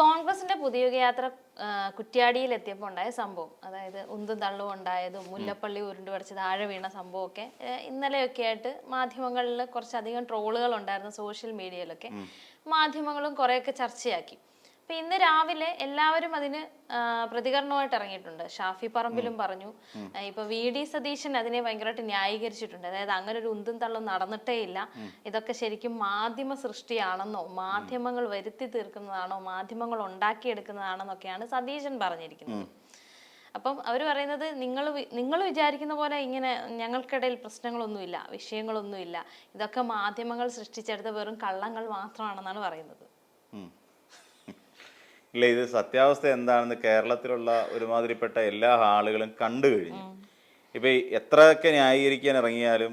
കോൺഗ്രസിന്റെ പുതിയുഗ യാത്ര കുറ്റ്യാടിയിൽ എത്തിയപ്പോൾ ഉണ്ടായ സംഭവം. അതായത് ഉന്തും തള്ളും ഉണ്ടായതും മുല്ലപ്പള്ളി ഉരുണ്ട് പറിച്ച് താഴെ വീണ സംഭവമൊക്കെ ഇന്നലെയൊക്കെ ആയിട്ട് മാധ്യമങ്ങളിൽ കുറച്ചധികം ട്രോളുകൾ ഉണ്ടായിരുന്നു സോഷ്യൽ മീഡിയയിലൊക്കെ മാധ്യമങ്ങളും കുറേയൊക്കെ ചർച്ചയാക്കി. അപ്പൊ ഇന്ന് രാവിലെ എല്ലാവരും അതിന് പ്രതികരണമായിട്ട് ഇറങ്ങിയിട്ടുണ്ട്. ഷാഫി പറമ്പിലും പറഞ്ഞു. ഇപ്പൊ വി ഡി സതീശൻ അതിനെ ഭയങ്കരമായിട്ട് ന്യായീകരിച്ചിട്ടുണ്ട്. അതായത് അങ്ങനെ ഒരു ഉന്തും തള്ളും നടന്നിട്ടേ ഇല്ല. ഇതൊക്കെ ശരിക്കും മാധ്യമ സൃഷ്ടിയാണെന്നോ മാധ്യമങ്ങൾ വരുത്തി തീർക്കുന്നതാണോ മാധ്യമങ്ങൾ ഉണ്ടാക്കിയെടുക്കുന്നതാണെന്നൊക്കെയാണ് സതീശൻ പറഞ്ഞിരിക്കുന്നത്. അപ്പം അവർ പറയുന്നത് നിങ്ങൾ നിങ്ങൾ വിചാരിക്കുന്ന പോലെ ഇങ്ങനെ ഞങ്ങൾക്കിടയിൽ പ്രശ്നങ്ങളൊന്നുമില്ല വിഷയങ്ങളൊന്നുമില്ല. ഇതൊക്കെ മാധ്യമങ്ങൾ സൃഷ്ടിച്ചെടുത്ത വെറും കള്ളങ്ങൾ മാത്രമാണെന്നാണ് പറയുന്നത്. ഇല്ല ഇത് സത്യാവസ്ഥ എന്താണെന്ന് കേരളത്തിലുള്ള ഒരുമാതിരിപ്പെട്ട എല്ലാ ആളുകളും കണ്ടു കഴിഞ്ഞു. ഇപ്പൊ എത്രയൊക്കെ ന്യായീകരിക്കാൻ ഇറങ്ങിയാലും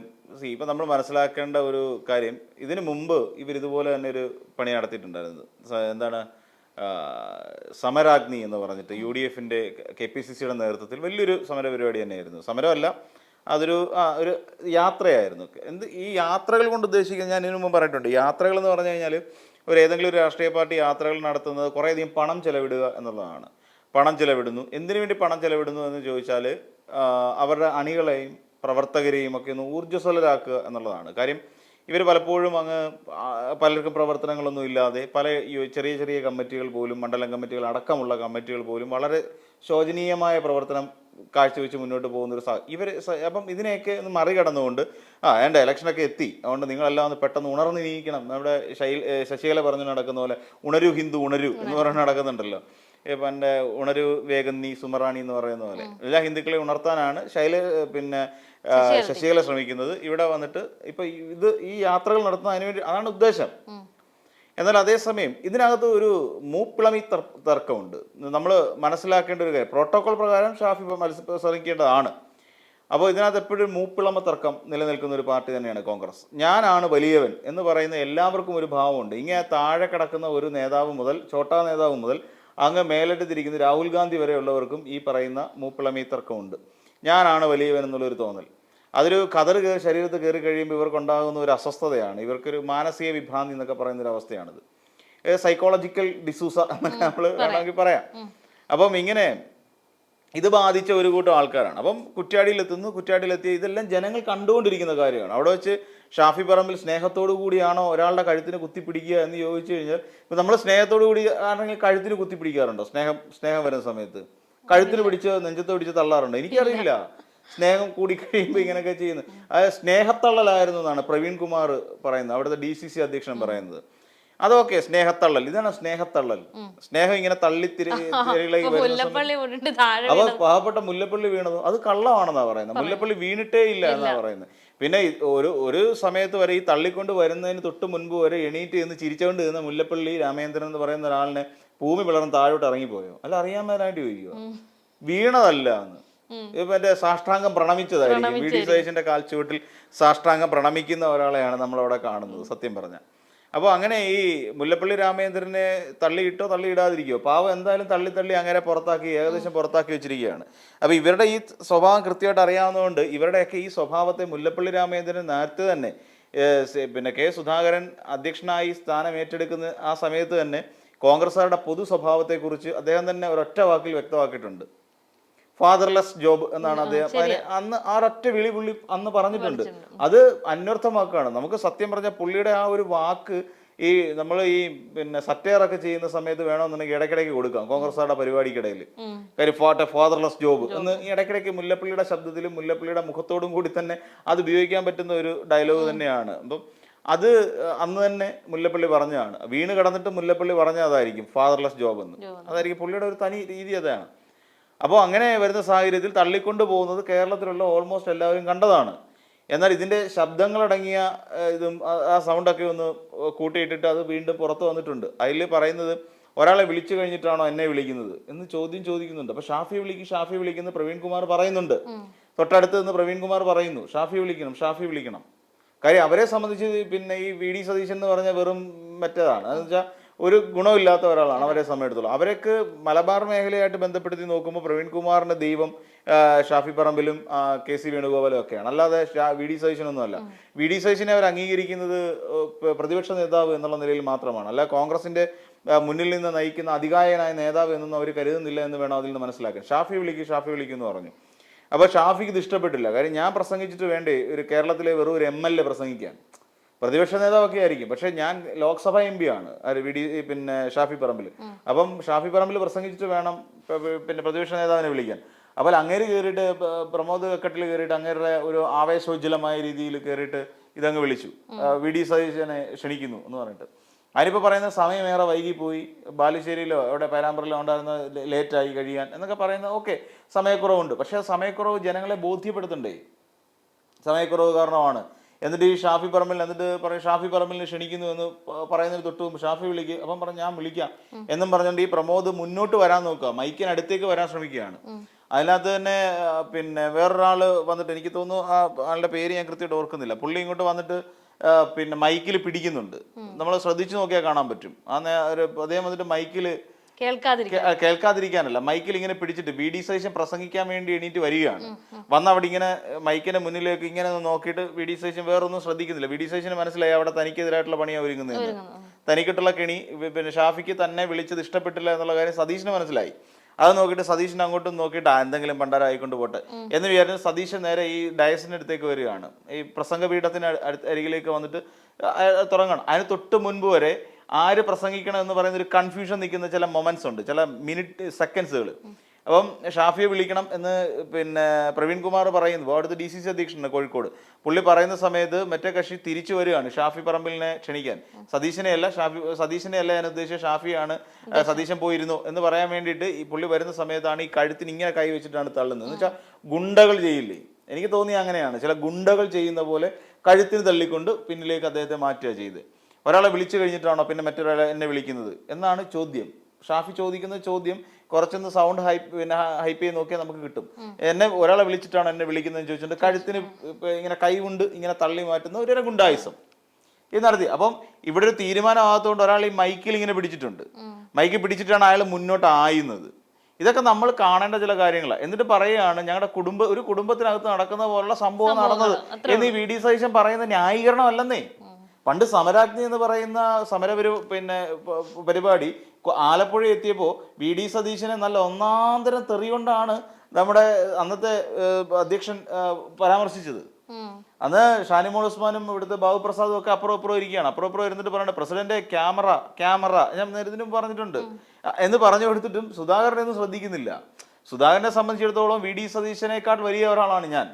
ഇപ്പൊ നമ്മൾ മനസ്സിലാക്കേണ്ട ഒരു കാര്യം ഇതിനു മുമ്പ് ഇവർ ഇതുപോലെ തന്നെ ഒരു പണി നടത്തിയിട്ടുണ്ടായിരുന്നു. എന്താണ് സമരാഗ്നി എന്ന് പറഞ്ഞിട്ട് യു ഡി എഫിന്റെ കെ പി സി സിയുടെ നേതൃത്വത്തിൽ വലിയൊരു സമര പരിപാടി തന്നെയായിരുന്നു. സമരമല്ല അതൊരു ആ, ഒരു യാത്രയായിരുന്നു. എന്ത് ഈ യാത്രകൾ കൊണ്ട് ഉദ്ദേശിക്കുന്നത് ഞാൻ ഇതിനു മുമ്പ് പറഞ്ഞിട്ടുണ്ട്. യാത്രകൾ എന്ന് പറഞ്ഞു കഴിഞ്ഞാൽ ഒരു ഏതെങ്കിലും ഒരു രാഷ്ട്രീയ പാർട്ടി യാത്രകൾ നടത്തുന്നത് കുറേയധികം പണം ചെലവിടുക എന്നുള്ളതാണ്. പണം ചെലവിടുന്നു. എന്തിനു വേണ്ടി പണം ചെലവിടുന്നു എന്ന് ചോദിച്ചാൽ അവരുടെ അണികളെയും പ്രവർത്തകരെയും ഒക്കെ ഒന്ന് ഊർജസ്വലരാക്കുക എന്നുള്ളതാണ്. കാര്യം ഇവർ പലപ്പോഴും അങ്ങ് പലർക്കും പ്രവർത്തനങ്ങളൊന്നും ഇല്ലാതെ പല ചെറിയ ചെറിയ കമ്മിറ്റികൾ പോലും മണ്ഡലം കമ്മിറ്റികൾ അടക്കമുള്ള കമ്മിറ്റികൾ പോലും വളരെ ശോചനീയമായ പ്രവർത്തനം കാഴ്ചവെച്ച് മുന്നോട്ട് പോകുന്ന ഒരു സാ ഇവർ അപ്പം ഇതിനെയൊക്കെ ഒന്ന് മറികടന്നുകൊണ്ട് ആ വേണ്ട ഇലക്ഷനൊക്കെ എത്തി. അതുകൊണ്ട് നിങ്ങളെല്ലാം ഒന്ന് പെട്ടെന്ന് ഉണർന്നിരിക്കണം നമ്മുടെ ശൈൽ ശശികല പറഞ്ഞു നടക്കുന്ന പോലെ ഉണരു ഹിന്ദു ഉണരു എന്ന് പറഞ്ഞ് നടക്കുന്നുണ്ടല്ലോ. ഇപ്പം പണ്ട് ഉണരു വേഗം നീ സുമറാണി എന്ന് പറയുന്ന പോലെ. എല്ലാ ഹിന്ദുക്കളെ ഉണർത്താനാണ് ശൈല പിന്നെ ശശികല ശ്രമിക്കുന്നത്. ഇവിടെ വന്നിട്ട് ഇപ്പൊ ഇത് ഈ യാത്രകൾ നടത്തുന്ന അതിനുവേണ്ടി അതാണ് ഉദ്ദേശം. എന്നാൽ അതേസമയം ഇതിനകത്ത് ഒരു മൂപ്പിളമി തർക്കമുണ്ട്. നമ്മൾ മനസ്സിലാക്കേണ്ട ഒരു കാര്യം പ്രോട്ടോകോൾ പ്രകാരം ഷാഫി മത്സരിക്കേണ്ടതാണ് അപ്പോൾ ഇതിനകത്ത് എപ്പോഴും മൂപ്പിളമ തർക്കം നിലനിൽക്കുന്ന ഒരു പാർട്ടി തന്നെയാണ് കോൺഗ്രസ്. ഞാനാണ് വലിയവൻ എന്ന് പറയുന്ന എല്ലാവർക്കും ഒരു ഭാവമുണ്ട്. ഇങ്ങനെ താഴെ കിടക്കുന്ന ഒരു നേതാവ് മുതൽ ചോട്ടാ നേതാവ് മുതൽ അങ്ങ് മേലിട്ട് തിരിക്കുന്ന രാഹുൽ ഗാന്ധി വരെയുള്ളവർക്കും ഈ പറയുന്ന മൂപ്പിളമി തർക്കമുണ്ട്. ഞാനാണ് വലിയവൻ എന്നുള്ളൊരു തോന്നൽ. അതൊരു കതർ കയറി ശരീരത്തിൽ കയറി കഴിയുമ്പോൾ ഇവർക്കുണ്ടാകുന്ന ഒരു അസ്വസ്ഥതയാണ്. ഇവർക്കൊരു മാനസിക വിഭ്രാന്തി എന്നൊക്കെ പറയുന്ന ഒരു അവസ്ഥയാണിത് സൈക്കോളജിക്കൽ ഡിസൂസ എന്നൊക്കെ നമ്മൾ വേണമെങ്കിൽ പറയാം. അപ്പം ഇങ്ങനെ ഇത് ബാധിച്ച ഒരു കൂട്ടം ആൾക്കാരാണ്. അപ്പം കുറ്റ്യാടിയിലെത്തുന്നു കുറ്റ്യാടിയിലെത്തിയ ഇതെല്ലാം ജനങ്ങൾ കണ്ടുകൊണ്ടിരിക്കുന്ന കാര്യമാണ്. അവിടെ വെച്ച് ഷാഫി പറമ്പിൽ സ്നേഹത്തോടു കൂടിയാണോ ഒരാളുടെ കഴുത്തിന് കുത്തിപ്പിടിക്കുക എന്ന് ചോദിച്ചു കഴിഞ്ഞാൽ ഇപ്പം നമ്മൾ സ്നേഹത്തോടു കൂടി ആണെങ്കിൽ കഴുത്തിന് കുത്തിപ്പിടിക്കാറുണ്ടോ സ്നേഹം സ്നേഹം വരുന്ന സമയത്ത്. കഴുത്തിന് പിടിച്ച് നെഞ്ചത്ത് പിടിച്ച് തള്ളാറുണ്ടോ? എനിക്കറിയില്ല. സ്നേഹം കൂടി കഴിയുമ്പോൾ ഇങ്ങനെയൊക്കെ ചെയ്യുന്നത് അതായത് സ്നേഹത്തള്ളലായിരുന്നു എന്നാണ് പ്രവീൺ കുമാർ പറയുന്നത്. അവിടുത്തെ ഡി സി സി അധ്യക്ഷൻ പറയുന്നത്. അതൊക്കെ സ്നേഹത്തള്ളൽ. ഇതാണ് സ്നേഹത്തള്ളൽ. സ്നേഹം ഇങ്ങനെ തള്ളി അപ്പൊ പാവപ്പെട്ട മുല്ലപ്പള്ളി വീണത് അത് കള്ളമാണെന്നാ പറയുന്നത്. മുല്ലപ്പള്ളി വീണിട്ടേ ഇല്ല എന്നാ പറയുന്നത്. പിന്നെ ഒരു ഒരു സമയത്ത് വരെ ഈ തള്ളിക്കൊണ്ട് വരുന്നതിന് തൊട്ട് മുൻപ് വരെ എണീറ്റ് നിന്ന് ചിരിച്ചുകൊണ്ട് ഇരുന്ന മുല്ലപ്പള്ളി രാമേന്ദ്രൻ എന്ന് പറയുന്ന ഒരാളിനെ ഭൂമി പിളർന്ന് താഴോട്ട് ഇറങ്ങിപ്പോയോ? അല്ല അറിയാൻ മേലായിട്ട് ചോദിക്കുക വീണതല്ല എന്ന്. എന്റെ സാഷ്ടാംഗം പ്രണമിച്ചതായിരിക്കും. വി ഡി സതീശന്റെ കാൽച്ചുവട്ടിൽ സാഷ്ടാംഗം പ്രണമിക്കുന്ന ഒരാളെയാണ് നമ്മളവിടെ കാണുന്നത് സത്യം പറഞ്ഞ. അപ്പോൾ അങ്ങനെ ഈ മുല്ലപ്പള്ളി രാമേന്ദ്രനെ തള്ളിയിട്ടോ തള്ളിയിടാതിരിക്കോ പാവം എന്തായാലും തള്ളി തള്ളി അങ്ങനെ പുറത്താക്കി ഏകദേശം പുറത്താക്കി വെച്ചിരിക്കുകയാണ്. അപ്പോൾ ഇവരുടെ ഈ സ്വഭാവം കൃത്യമായിട്ട് അറിയാവുന്നതുകൊണ്ട് ഇവരുടെയൊക്കെ ഈ സ്വഭാവത്തെ മുല്ലപ്പള്ളി രാമേന്ദ്രൻ നേരത്തെ തന്നെ പിന്നെ കെ സുധാകരൻ അധ്യക്ഷനായി സ്ഥാനം ഏറ്റെടുക്കുന്ന ആ സമയത്ത് തന്നെ കോൺഗ്രസ്സുകാരുടെ പൊതു സ്വഭാവത്തെക്കുറിച്ച് അദ്ദേഹം തന്നെ ഒരൊറ്റ വാക്കിൽ വ്യക്തമാക്കിയിട്ടുണ്ട്. ഫാദർലെസ് ജോബ് എന്നാണ് അദ്ദേഹം അന്ന് ആ ഒറ്റ വിളി പുള്ളി അന്ന് പറഞ്ഞിട്ടുണ്ട്. അത് അന്വർത്ഥമാക്കുകയാണ് നമുക്ക് സത്യം പറഞ്ഞ പുള്ളിയുടെ ആ ഒരു വാക്ക് ഈ നമ്മൾ ഈ പിന്നെ സറ്റയറൊക്കെ ചെയ്യുന്ന സമയത്ത് വേണമെന്നുണ്ടെങ്കിൽ ഇടയ്ക്കിടയ്ക്ക് കൊടുക്കാം. കോൺഗ്രസ്സുകാരുടെ പരിപാടിക്കിടയിൽ. കാര്യം ഫോട്ടെ ഫാദർലെസ് ജോബ് എന്ന് ഈ ഇടയ്ക്കിടയ്ക്ക് മുല്ലപ്പള്ളിയുടെ ശബ്ദത്തിലും മുല്ലപ്പള്ളിയുടെ മുഖത്തോടും കൂടി തന്നെ അത് ഉപയോഗിക്കാൻ പറ്റുന്ന ഒരു ഡയലോഗ് തന്നെയാണ്. അപ്പം അത് അന്ന് തന്നെ മുല്ലപ്പള്ളി പറഞ്ഞതാണ്. വീണ് കിടന്നിട്ട് മുല്ലപ്പള്ളി പറഞ്ഞ അതായിരിക്കും ഫാദർലെസ് ജോബ് എന്ന്. അതായിരിക്കും പുള്ളിയുടെ ഒരു തനി രീതി അതാണ്. അപ്പോൾ അങ്ങനെ വരുന്ന സാഹചര്യത്തിൽ തള്ളിക്കൊണ്ട് പോകുന്നത് കേരളത്തിലുള്ള ഓൾമോസ്റ്റ് എല്ലാവരും കണ്ടതാണ്. എന്നാൽ ഇതിന്റെ ശബ്ദങ്ങളടങ്ങിയ ഇതും ആ- സൗണ്ടൊക്കെ ഒന്ന് കൂട്ടിയിട്ടിട്ട് അത് വീണ്ടും പുറത്ത് വന്നിട്ടുണ്ട്. അതിൽ പറയുന്നത് ഒരാളെ വിളിച്ചു കഴിഞ്ഞിട്ടാണോ എന്നെ വിളിക്കുന്നത് എന്ന് ചോദ്യം ചോദിക്കുന്നുണ്ട്. അപ്പോൾ ഷാഫി വിളിക്കും ഷാഫി വിളിക്കുന്നു പ്രവീൺ കുമാർ പറയുന്നുണ്ട് തൊട്ടടുത്ത് നിന്ന് പ്രവീൺ കുമാർ പറയുന്നു ഷാഫി വിളിക്കണം ഷാഫി വിളിക്കണം. കാര്യം അവരെ സംബന്ധിച്ച് പിന്നെ ഈ വി ഡി സതീശൻ എന്ന് പറഞ്ഞ വെറും മറ്റേതാണ്. എന്ന് വെച്ചാൽ ഒരു ഗുണമില്ലാത്ത ഒരാളാണ്. അവരെ സമയത്തുള്ളത് അവരൊക്കെ മലബാർ മേഖലയായിട്ട് ബന്ധപ്പെടുത്തി നോക്കുമ്പോൾ പ്രവീൺ കുമാറിന്റെ ദൈവം ഷാഫി പറമ്പിലും കെ സി വേണുഗോപാലും ഒക്കെയാണ്. അല്ലാതെ വി ഡി സതീശനൊന്നുമല്ല. വി ഡി സതീശനെ അവർ അംഗീകരിക്കുന്നത് പ്രതിപക്ഷ നേതാവ് എന്നുള്ള നിലയിൽ മാത്രമാണ്. അല്ല കോൺഗ്രസിന്റെ മുന്നിൽ നിന്ന് നയിക്കുന്ന അധികായനായ നേതാവ് എന്നൊന്നും അവർ കരുതുന്നില്ല എന്ന് വേണം അതിൽ നിന്ന് മനസ്സിലാക്കാൻ. ഷാഫി വിളിക്ക് ഷാഫി വിളിക്കും എന്ന് പറഞ്ഞു. അപ്പോൾ ഷാഫിക്ക് ഇത് ഇഷ്ടപ്പെട്ടില്ല. കാര്യം ഞാൻ പ്രസംഗിച്ചിട്ട് വേണ്ടേ ഒരു കേരളത്തിലെ വെറും ഒരു എം എൽ എ പ്രസംഗിക്കാൻ. പ്രതിപക്ഷ നേതാവൊക്കെ ആയിരിക്കും. പക്ഷെ ഞാൻ ലോക്സഭ എം പി ആണ്. വി ഡി പിന്നെ ഷാഫി പറമ്പിൽ അപ്പം ഷാഫി പറമ്പിൽ പ്രസംഗിച്ചിട്ട് വേണം പിന്നെ പ്രതിപക്ഷ നേതാവിനെ വിളിക്കാൻ. അപ്പോൾ അങ്ങേര് കയറിയിട്ട് പ്രമോദ് കട്ടിൽ കയറിയിട്ട് അങ്ങേരുടെ ഒരു ആവേശോജ്ജലമായ രീതിയിൽ കയറിയിട്ട് ഇതങ്ങ് വിളിച്ചു. വി ഡി സതീശനെ ക്ഷണിക്കുന്നു എന്ന് പറഞ്ഞിട്ട്. അതിനിപ്പോൾ പറയുന്ന സമയമേറെ വൈകിപ്പോയി. ബാലുശ്ശേരിയിലോ അവിടെ പേരാമ്പ്രയിലോ ഉണ്ടായിരുന്ന ലേറ്റായി കഴിയാൻ എന്നൊക്കെ പറയുന്നത് ഓക്കെ സമയക്കുറവുണ്ട്. പക്ഷേ ആ സമയക്കുറവ് ജനങ്ങളെ ബോധ്യപ്പെടുത്തണ്ടേ? സമയക്കുറവ് കാരണമാണ്. എന്നിട്ട് ഈ ഷാഫി പറമ്പിൽ എന്നിട്ട് പറയും ഷാഫി പറമ്പിലിനെ ക്ഷണിക്കുന്നു എന്ന് പറയുന്നതിന് തൊട്ട് മുമ്പ് ഷാഫി വിളിക്കുക അപ്പം പറഞ്ഞു ഞാൻ വിളിക്കാം. എന്നും പറഞ്ഞുകൊണ്ട് ഈ പ്രമോദ് മുന്നോട്ട് വരാൻ നോക്കുക മൈക്കിനടുത്തേക്ക് വരാൻ ശ്രമിക്കുകയാണ്. അതിനകത്ത് തന്നെ പിന്നെ വേറൊരാൾ വന്നിട്ട് എനിക്ക് തോന്നുന്നു ആ ആളുടെ പേര് ഞാൻ കൃത്യമായിട്ട് ഓർക്കുന്നില്ല. പുള്ളി ഇങ്ങോട്ട് വന്നിട്ട് പിന്നെ മൈക്കിൽ പിടിക്കുന്നുണ്ട്. നമ്മൾ ശ്രദ്ധിച്ചു നോക്കിയാൽ കാണാൻ പറ്റും. ആ നേ- ഒരു അദ്ദേഹം വന്നിട്ട് മൈക്കിൽ കേൾക്കാതിരിക്കാനല്ല. മൈക്കിൽ ഇങ്ങനെ പിടിച്ചിട്ട് ബി ഡി സതീശൻ പ്രസംഗിക്കാൻ വേണ്ടി എണീറ്റ് വരികയാണ്. വന്ന് അവിടെ ഇങ്ങനെ മൈക്കിന്റെ മുന്നിലേക്ക് ഇങ്ങനെ നോക്കിയിട്ട് വി ഡി സതീശൻ വേറൊന്നും ശ്രദ്ധിക്കുന്നില്ല. വി ഡി സതീശന് മനസ്സിലായി അവിടെ തനിക്കെതിരായിട്ടുള്ള പണിയാണ് ഒരുങ്ങുന്നത്. തനിക്കിട്ടുള്ള കെണി പിന്നെ ഷാഫിക്ക് തന്നെ വിളിച്ചത് ഇഷ്ടപ്പെട്ടില്ല എന്നുള്ള കാര്യം സതീശന് മനസ്സിലായി. അത് നോക്കിയിട്ട് സതീശൻ അങ്ങോട്ടും നോക്കിയിട്ട് ആ എന്തെങ്കിലും പണ്ടാരം ആയിക്കൊണ്ട് പോട്ടെ. എന്ന് വിചാരിച്ച് സതീശൻ നേരെ ഈ ഡയസിന്റെ അടുത്തേക്ക് വരികയാണ്. ഈ പ്രസംഗപീഠത്തിന് അരികിലേക്ക് വന്നിട്ട് തുടങ്ങണം. അതിന് തൊട്ട് മുൻപ് വരെ ആര് പ്രസംഗിക്കണം എന്ന് പറയുന്ന ഒരു കൺഫ്യൂഷൻ നിൽക്കുന്ന ചില മൊമെന്റ്സ് ഉണ്ട്. ചില മിനിറ്റ് സെക്കൻഡ്സുകൾ അപ്പം ഷാഫിയെ വിളിക്കണം എന്ന് പിന്നെ പ്രവീൺ കുമാർ പറയുന്നു. അവിടുത്തെ ഡി സി സി അധ്യക്ഷനാണ് കോഴിക്കോട്. പുള്ളി പറയുന്ന സമയത്ത് മറ്റേ കക്ഷി തിരിച്ചു വരികയാണ് ഷാഫി പറമ്പിലിനെ ക്ഷണിക്കാൻ. സതീശനെ അല്ല ഷാഫി സതീശനെ അല്ല ഞാൻ ഉദ്ദേശിച്ച ഷാഫിയാണ് സതീശൻ പോയിരുന്നു എന്ന് പറയാൻ വേണ്ടിയിട്ട് ഈ പുള്ളി വരുന്ന സമയത്താണ് ഈ കഴുത്തിന് ഇങ്ങനെ കൈ വെച്ചിട്ടാണ് തള്ളുന്നത്. എന്ന് വെച്ചാൽ ഗുണ്ടകൾ ചെയ്യില്ലേ? എനിക്ക് തോന്നി അങ്ങനെയാണ്. ചില ഗുണ്ടകൾ ചെയ്യുന്ന പോലെ കഴുത്തിന് തള്ളിക്കൊണ്ട് പിന്നിലേക്ക് അദ്ദേഹത്തെ മാറ്റുക ചെയ്ത് ഒരാളെ വിളിച്ചു കഴിഞ്ഞിട്ടാണോ പിന്നെ മറ്റൊരാളെ എന്നെ വിളിക്കുന്നത്? എന്നാണ് ചോദ്യം. ഷാഫി ചോദിക്കുന്ന ചോദ്യം കുറച്ചൊന്ന് സൗണ്ട് ഹൈപ്പ് പിന്നെ ഹൈപ്പ് ചെയ്ത് നോക്കിയാൽ നമുക്ക് കിട്ടും. എന്നെ ഒരാളെ വിളിച്ചിട്ടാണ് എന്നെ വിളിക്കുന്നത് ചോദിച്ചിട്ടുണ്ട്. കഴുത്തിന് ഇങ്ങനെ കൈ കൊണ്ട് ഇങ്ങനെ തള്ളി മാറ്റുന്ന ഒരു ഗുണ്ടായുസം ഇത് നടത്തി. അപ്പം ഇവിടെ ഒരു തീരുമാനമാകാത്തതുകൊണ്ട് ഒരാൾ ഈ മൈക്കിൽ ഇങ്ങനെ പിടിച്ചിട്ടുണ്ട്. മൈക്ക് പിടിച്ചിട്ടാണ് അയാൾ മുന്നോട്ട് ആയുന്നത്. ഇതൊക്കെ നമ്മൾ കാണേണ്ട ചില കാര്യങ്ങളാണ് എന്നിട്ട് പറയുകയാണ് ഞങ്ങളുടെ കുടുംബ ഒരു കുടുംബത്തിനകത്ത് നടക്കുന്ന പോലുള്ള സംഭവം നടന്നത് എന്ന് ഈ വി ഡി സതീശൻ പറയുന്ന ന്യായീകരണമല്ലെന്നേ. പണ്ട് സമരാജ്ഞി എന്ന് പറയുന്ന സമരപരി പിന്നെ പരിപാടി ആലപ്പുഴ എത്തിയപ്പോൾ വി ഡി സതീശനെ നല്ല ഒന്നാന്തരം തെറികൊണ്ടാണ് നമ്മുടെ അന്നത്തെ അധ്യക്ഷൻ പരാമർശിച്ചത്. അന്ന് ഷാനിമോൾ ഉസ്മാനും ഇവിടുത്തെ ബാബു പ്രസാദും ഒക്കെ അപ്പുറം അപ്പുറം ഇരിക്കുകയാണ്. അപ്പുറം അപ്പുറം ഇരുന്നിട്ട് പറയണ്ട പ്രസിഡന്റ് ക്യാമറ ക്യാമറ ഞാൻ നേരത്തിനും പറഞ്ഞിട്ടുണ്ട്. എന്ന് പറഞ്ഞു കൊടുത്തിട്ടും സുധാകരനെ ഒന്നും ശ്രദ്ധിക്കുന്നില്ല. സുധാകരനെ സംബന്ധിച്ചിടത്തോളം വി ഡി സതീശനേക്കാൾ വലിയ ഒരാളാണ് ഞാൻ.